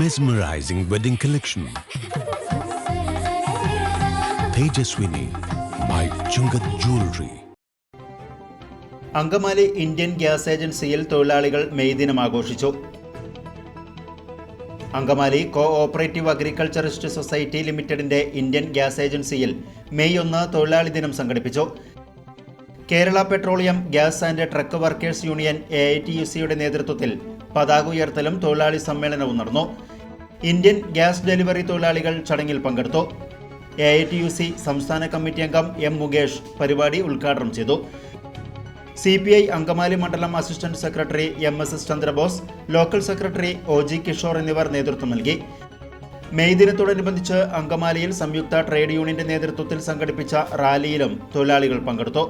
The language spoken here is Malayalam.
mesmerizing wedding collection Tejaswini by Chungath jewellery Angamaly Indian gas ഏജൻസിയിൽ തൊഴിലാളികൾ മെയ് ദിനം ആഘോഷിച്ചു. Angamaly co operative agriculturist society ലിമിറ്റഡിന്റെ ഇന്ത്യൻ ഗ്യാസ് ഏജൻസിയിൽ മെയ് ഒന്ന് തൊഴിലാളി ദിനം സംഘടിപ്പിച്ചു. Kerala petroleum gas and truck workers union A I T U സിയുടെ നേതൃത്വത്തിൽ പതാക ഉയർത്തലും തൊഴിലാളി സമ്മേളനവും നടന്നു. ഇന്ത്യൻ ഗ്യാസ് ഡെലിവറി തൊഴിലാളികൾ ചടങ്ങിൽ പങ്കെടുത്തു. A I T U C സംസ്ഥാന കമ്മിറ്റി അംഗം എം മുകേഷ് പരിപാടി ഉദ്ഘാടനം ചെയ്തു. സി പി ഐ അങ്കമാലി മണ്ഡലം assistant secretary M S S Chandrabose local secretary O G Kishore എന്നിവർ നേതൃത്വം നൽകി. മെയ് ദിനത്തോടനുബന്ധിച്ച് അങ്കമാലിയിൽ സംയുക്ത ട്രേഡ് യൂണിയന്റെ നേതൃത്വത്തിൽ സംഘടിപ്പിച്ച റാലിയിലും തൊഴിലാളികൾ പങ്കെടുത്തു.